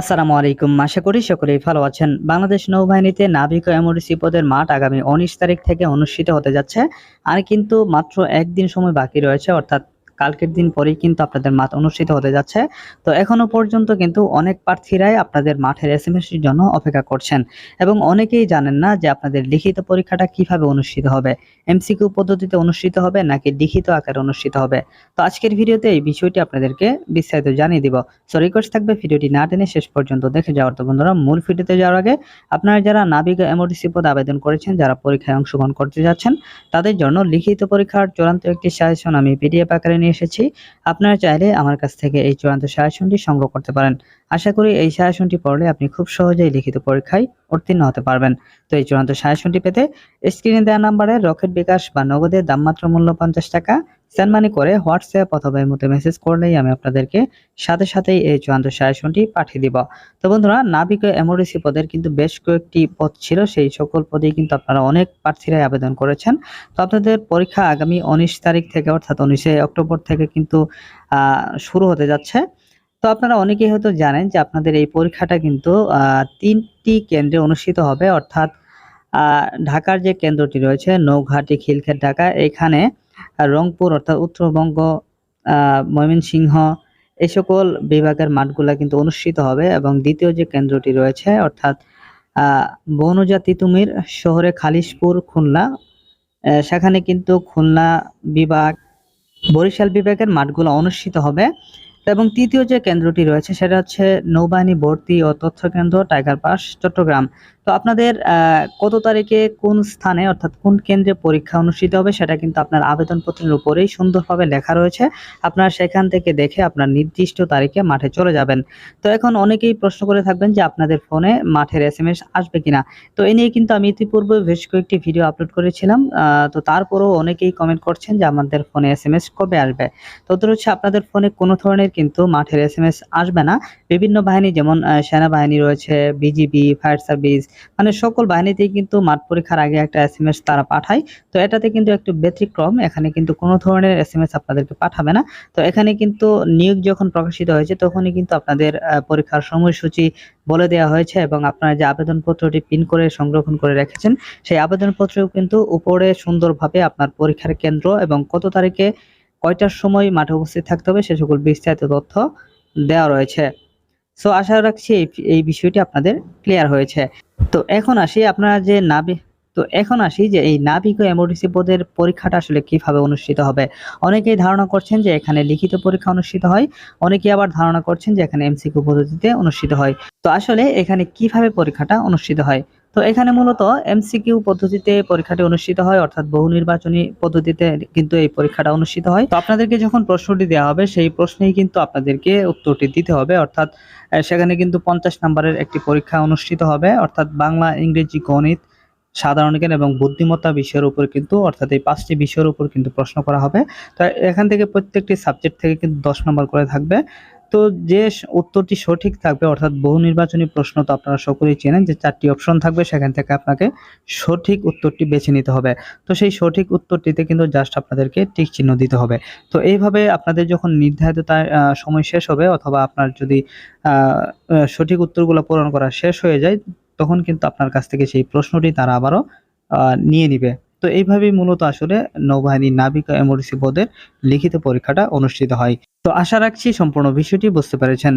আসসালামু আলাইকুম। আশা করি সকলেই ভালো আছেন। বাংলাদেশ নৌবাহিনীতে নাবিক ও এমরিসি পদের মাঠ আগামী উনিশ তারিখ থেকে অনুষ্ঠিত হতে যাচ্ছে। আর কিন্তু মাত্র একদিন সময় বাকি রয়েছে, অর্থাৎ কালকের দিন পরেই কিন্তু আপনাদের মাঠ অনুষ্ঠিত হতে যাচ্ছে। তো এখনও পর্যন্ত কিন্তু অনেক প্রার্থীরাই আপনাদের মাঠের এস এর জন্য অপেক্ষা করছেন এবং অনেকেই জানেন না যে আপনাদের লিখিত পরীক্ষাটা কীভাবে অনুষ্ঠিত হবে। এমসিকিউ পদ্ধতিতে অনুষ্ঠিত হবে নাকি লিখিত আকারে অনুষ্ঠিত হবে? তো আজকের ভিডিওতে এই বিষয়টি আপনাদেরকে বিস্তারিত জানিয়ে দিব। সো রিকোয়েস্ট থাকবে ভিডিওটি না টেনে শেষ পর্যন্ত দেখে যাওয়ার। তো বন্ধুরা, মূল ভিডিওতে যাওয়ার আগে আপনারা যারা নাবিক এমওডিসি পদ আবেদন করেছেন, যারা পরীক্ষায় অংশগ্রহণ করতে যাচ্ছেন, তাদের জন্য লিখিত পরীক্ষার চূড়ান্ত একটি সাজেশন আমি পিডিএফ আকারে নিয়ে এসেছি। আপনারা চাইলে আমার কাছ থেকে এই চূড়ান্ত সায়াসনটি সংগ্রহ করতে পারেন। আশা করি এই সাজেশনটি পড়লে আপনি খুব সহজেই লিখিত পরীক্ষায় উত্তীর্ণ হতে পারবেন। তো এই চূড়ান্ত সায়াসনটি পেতে স্ক্রিনে দেওয়া নাম্বারে রকেট বিকাশ বা নগদের দামমাত্র মূল্য পঞ্চাশ টাকা সেন্ড মানি করে হোয়াটসঅ্যাপ অথবা এই মেসেজ করলেই আমি আপনাদেরকে সাথে সাথেই এই চূড়ান্ত সাজেশনটি পাঠিয়ে দিব। তো বন্ধুরা নাবিক ও এমওডিসি পদের কিন্তু বেশ কয়েকটি পদ ছিল, সেই সকল পদেই কিন্তু আপনারা অনেক প্রার্থীরাই আবেদন করেছেন। তো আপনাদের পরীক্ষা আগামী উনিশ তারিখ থেকে, অর্থাৎ উনিশে অক্টোবর থেকে কিন্তু শুরু হতে যাচ্ছে। তো আপনারা অনেকেই হয়তো জানেন যে আপনাদের এই পরীক্ষাটা কিন্তু তিনটি কেন্দ্রে অনুষ্ঠিত হবে। অর্থাৎ ঢাকার যে কেন্দ্রটি রয়েছে, নৌঘাটি, খিলক্ষেত, ঢাকা, এখানে আর রংপুর অর্থাৎ উত্তরবঙ্গ ময়মনসিংহ, এই সকল বিভাগের মাঠগুলা কিন্তু অনুষ্ঠিত হবে এবং দ্বিতীয় যে কেন্দ্রটি রয়েছে অর্থাৎ বনজা তিতুমির শহরে খালিশপুর, খুলনা সেখানে কিন্তু খুলনা বিভাগ, বরিশাল বিভাগের মাঠগুলো অনুষ্ঠিত হবে। এবং তৃতীয় যে কেন্দ্রটি রয়েছে সেটা হচ্ছে নৌবাহিনী ভর্তি ও তথ্য কেন্দ্র টাইগার পাস, চট্টগ্রাম। তো আপনাদের কত তারিখে কোন স্থানে অর্থাৎ কোন কেন্দ্রে পরীক্ষা অনুষ্ঠিত হবে সেটা কিন্তু আপনার আবেদনপত্রের উপরেই সুন্দরভাবে লেখা রয়েছে। আপনার সেখান থেকে দেখে আপনার নির্দিষ্ট তারিখে মাঠে চলে যাবেন। তো এখন অনেকেই প্রশ্ন করে থাকবেন যে আপনাদের ফোনে মাঠের এস এম এস আসবে কিনা। তো এ নিয়ে কিন্তু আমি ইতিপূর্বে বেশ কয়েকটি ভিডিও আপলোড করেছিলাম তো তারপরেও অনেকেই কমেন্ট করছেন যে আমাদের ফোনে এস এম এস কবে আসবে। তো হচ্ছে আপনাদের ফোনে কোনো ধরনের কিন্তু মাঠের এস আসবে না। বিভিন্ন বাহিনী যেমন সেনাবাহিনী রয়েছে বিজিবি ফায়ার সার্ভিস মানে সকল বাহিনীতেই কিন্তু মাঠ পরীক্ষার আগে একটা এস এম তারা পাঠায়। তো এটাতে কিন্তু একটু ব্যতিক্রম, এখানে কিন্তু কোনো ধরনের এস এম এস আপনাদেরকে পাঠাবে না। তো এখানে কিন্তু নিয়োগ যখন প্রকাশিত হয়েছে, তখনই কিন্তু আপনাদের পরীক্ষার সময়সূচি বলে দেওয়া হয়েছে এবং আপনারা যে আবেদনপত্রটি পিন করে সংরক্ষণ করে রেখেছেন, সেই আবেদনপত্রেও কিন্তু উপরে সুন্দরভাবে আপনার পরীক্ষার কেন্দ্র এবং কত তারিখে কয়টার সময় মাঠে উপস্থিত থাকতে হবে সে সকল বিস্তারিত তথ্য দেওয়া রয়েছে। সো আশা রাখছি এই বিষয়টি আপনাদের ক্লিয়ার হয়েছে। তো এখন আসি আপনারা যে নাবি, তো এখন আসি যে এই নাবিক ও এমওডিসি পদের পরীক্ষাটা আসলে কীভাবে অনুষ্ঠিত হবে? অনেকেই ধারণা করছেন যে এখানে লিখিত পরীক্ষা অনুষ্ঠিত হয়, অনেকেই আবার ধারণা করছেন যে এখানে এমসিকিউ পদ্ধতিতে অনুষ্ঠিত হয়। তো আসলে এখানে কীভাবে পরীক্ষাটা অনুষ্ঠিত হয়? তো এখানে মূলত এমসিকিউ পদ্ধতিতে পরীক্ষাটি অনুষ্ঠিত হয়, অর্থাৎ বহু নির্বাচনী পদ্ধতিতে কিন্তু এই পরীক্ষাটা অনুষ্ঠিত হয়। তো আপনাদেরকে যখন প্রশ্নটি দেওয়া হবে, সেই প্রশ্নেই কিন্তু আপনাদেরকে উত্তরটি দিতে হবে, অর্থাৎ সেখানে কিন্তু পঞ্চাশ নম্বরের একটি পরীক্ষা অনুষ্ঠিত হবে, অর্থাৎ বাংলা, ইংরেজি, গণিত, সাধারণ জ্ঞান এবং বুদ্ধিমত্তা বিষয়ের উপর কিন্তু, অর্থাৎ এই পাঁচটি বিষয়ের উপর কিন্তু প্রশ্ন করা হবে। তো এখান থেকে প্রত্যেকটি সাবজেক্ট থেকে কিন্তু দশ নম্বর করে থাকবে। তো যে উত্তরটি সঠিক থাকবে, অর্থাৎ বহু নির্বাচনী প্রশ্ন তো আপনারা সকলেই চেনেন যে চারটি অপশন থাকবে, সেখান থেকে আপনাকে সঠিক উত্তরটি বেছে নিতে হবে। তো সেই সঠিক উত্তরটিতে কিন্তু জাস্ট আপনাদেরকে টিক চিহ্ন দিতে হবে। তো এইভাবে আপনাদের যখন নির্ধারিত সময় শেষ হবে, অথবা আপনার যদি সঠিক উত্তরগুলো পূরণ করা শেষ হয়ে যায়, তখন কিন্তু আপনার কাছ থেকে সেই প্রশ্নটি তারা আবারও নিয়ে নিবে। তো এইভাবেই মূলত আসলে নৌবাহিনী নাবিকা এমওডিসি পদের লিখিত পরীক্ষাটা অনুষ্ঠিত হয়। তো আশা রাখছি সম্পূর্ণ বিষয়টি বুঝতে পেরেছেন।